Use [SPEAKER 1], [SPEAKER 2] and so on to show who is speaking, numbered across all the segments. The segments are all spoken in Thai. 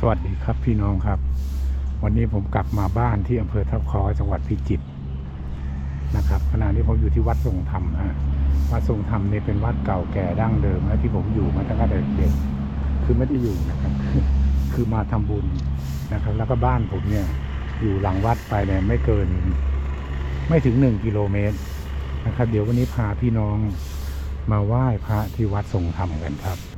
[SPEAKER 1] สวัสดีครับพี่น้องครับ วันนี้ผมกลับมาบ้านที่อำเภอทับคอจังหวัดพิจิตรนะครับขณะนี้ผมอยู่ที่วัดทรงธรรมนะฮะวัดทรงธรรมนี่เป็นวัดเก่าแก่ดั้งเดิมนะที่ผมอยู่มาตั้งแต่เด็กๆคือไม่ได้อยู่นะครับ คือมาทำบุญนะครับ แล้วก็บ้านผมเนี่ยอยู่หลังวัดไปเนี่ยไม่เกิน ไม่ถึงหนึ่งกิโลเมตรนะครับ เดี๋ยววันนี้พาพี่น้องมาไหว้พระที่วัดทรงธรรมกันครับ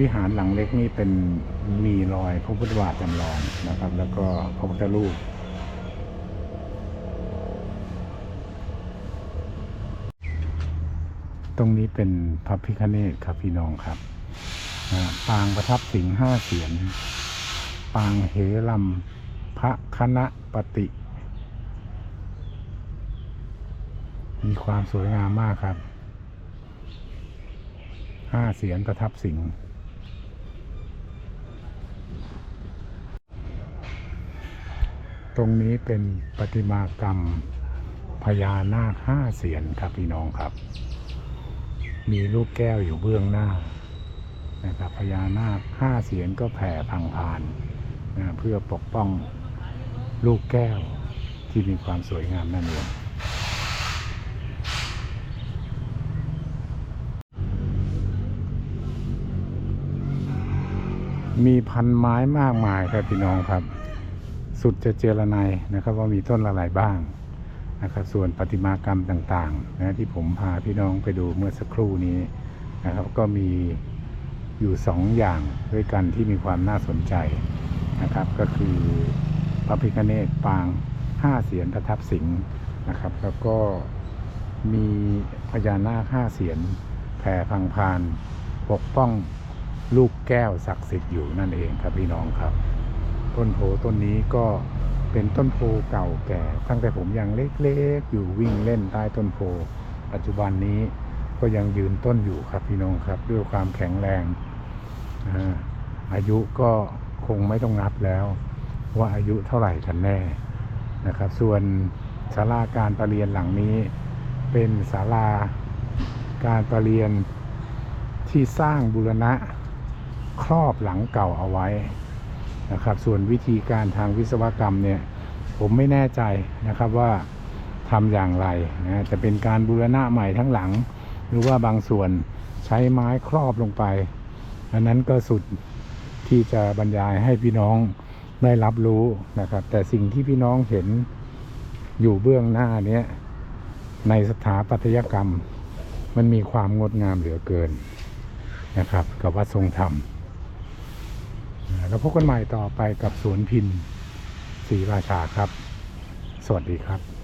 [SPEAKER 1] วิหารหลังเล็กนี่เป็นมีรอยพระพุทธบาทจำลองนะครับ แล้วก็พระพุทธรูปตรงนี้เป็นพระพิฆเนศครับพี่น้องครับปางประทับสิงห์ห้าเสียน ปางเหลัมพระคณะปฏิ มีความสวยงามมากครับห้าเสียนประทับสิงห์ ตรงนี้เป็นประติมากรรมพญานาคห้าเสียนครับพี่น้องครับ มีลูกแก้วอยู่เบื้องหน้านะครับพญานาคห้าเสียนก็แผ่พังพานนะเพื่อปกป้องลูกแก้วที่มีความสวยงามนั่นเองมีพันไม้มากมายครับพี่น้องครับ สุดจะเจรไนยนะครับ ว่ามีต้นอะไรบ้างนะครับ ส่วนประติมากรรมต่างๆนะที่ผมพาพี่น้องไปดูเมื่อสักครู่นี้นะครับ ก็มีอยู่สองอย่างด้วยกันที่มีความน่าสนใจนะครับ ก็คือพระพิฆเนศปางห้าเสียนประทับสิงห์นะครับ แล้วก็มีพญานาคห้าเสียนแผ่พังพาน ปกป้องลูกแก้วศักดิ์สิทธิ์อยู่นั่นเองครับพี่น้องครับ ต้นโพต้นนี้ก็เป็นต้นโพเก่าแก่ ตั้งแต่ผมยังเล็กๆ อยู่วิ่งเล่นใต้ต้นโพ ปัจจุบันนี้ก็ยังยืนต้นอยู่ครับพี่น้องครับ ด้วยความแข็งแรงอายุก็คงไม่ต้องนับแล้ว ว่าอายุเท่าไหร่กันแน่นะครับ ส่วนศาลาการประเรียนหลังนี้ เป็นศาลาการประเรียนที่สร้างบูรณะครอบหลังเก่าเอาไว้ นะครับ ส่วนวิธีการทางวิศวกรรมเนี่ยผมไม่แน่ใจนะครับว่าทำอย่างไรนะจะเป็นการบูรณะใหม่ทั้งหลัง หรือว่าบางส่วนใช้ไม้ครอบลงไป อันนั้นก็สุดที่จะบรรยายให้พี่น้องได้รับรู้นะครับ แต่สิ่งที่พี่น้องเห็นอยู่เบื้องหน้านี้ในสถาปัตยกรรม มันมีความงดงามเหลือเกินนะครับ กับวัดทรงธรรม แล้วพบกันใหม่ต่อไปกับสวนพินศรีราชาครับ สวัสดีครับ